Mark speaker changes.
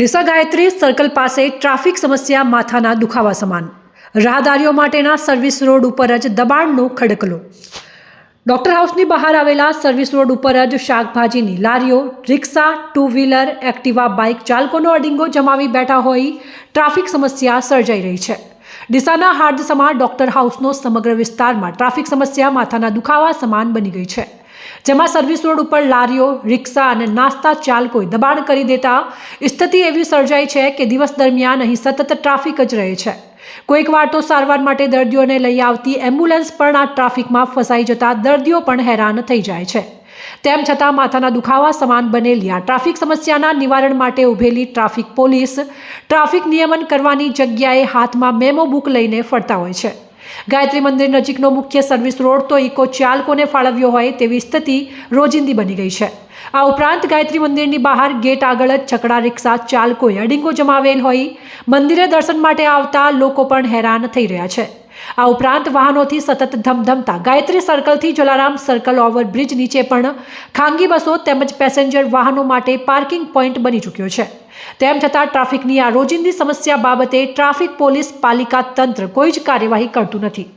Speaker 1: Deesa Gayatri circle પાસે traffic સમસ્યા માથાના દુખાવા સમાન. રાહદારીઓ માટેના સર્વિસ રોડ ઉપર જ દબાણનો ખડકલો. ડોક્ટર હાઉસની બહાર આવેલા સર્વિસ રોડ ઉપર જ શાકભાજીની લારીઓ, rickshaw two wheeler Activa bike ચાલકોનો અડીંગો જમાવી બેઠા હોઈ ટ્રાફિક સમસ્યા સર્જાઈ રહી છે. ડીસાના હાર્દસમાં ડોક્ટર હાઉસનો સમગ્ર વિસ્તારમાં ટ્રાફિક સમસ્યા માથાના દુખાવા સમાન બની ગઈ છે. જેમાં સર્વિસ રોડ ઉપર લારીઓ, રિક્ષા અને નાસ્તા ચાલકોએ દબાણ કરી દેતા સ્થિતિ એવી સર્જાઈ છે કે દિવસ દરમિયાન અહીં સતત ટ્રાફિક જ રહે છે. કોઈક વાર તો સારવાર માટે દર્દીઓને લઈ આવતી એમ્બ્યુલન્સ પણ આ ટ્રાફિકમાં ફસાઈ જતા દર્દીઓ પણ હેરાન થઈ જાય છે. તેમ છતાં માથાના દુખાવા સમાન બનેલી આ ટ્રાફિક સમસ્યાના નિવારણ માટે ઊભેલી ટ્રાફિક પોલીસ ટ્રાફિક નિયમન કરવાની જગ્યાએ હાથમાં મેમો બુક લઈને ફરતા હોય છે. ગાયત્રી મંદિર નજીકનો મુખ્ય સર્વિસ રોડ તો ઇકો ચાલકોને ફાળવ્યો હોય તેવી સ્થિતિ રોજિંદી બની ગઈ છે. આ ઉપરાંત ગાયત્રી મંદિરની બહાર ગેટ આગળ જ છકડા રિક્ષા ચાલકોએ અડીંગો જમાવેલ હોય. મંદિરે દર્શન માટે આવતા લોકો પણ હેરાન થઈ રહ્યા છે. આ ઉપરાંત વાહનોથી સતત ધમધમતા. ગાયત્રી સર્કલથી જલારામ સર્કલ ઓવરબ્રિજ નીચે પણ ખાનગી બસો તેમજ પેસેન્જર વાહનો માટે પાર્કિંગ પોઈન્ટ બની ચૂક્યો છે. તેમ છતાં ટ્રાફિકની આ રોજિંદી સમસ્યા બાબતે ટ્રાફિક પોલીસ, પાલિકા તંત્ર કોઈ જ કાર્યવાહી કરતું નથી.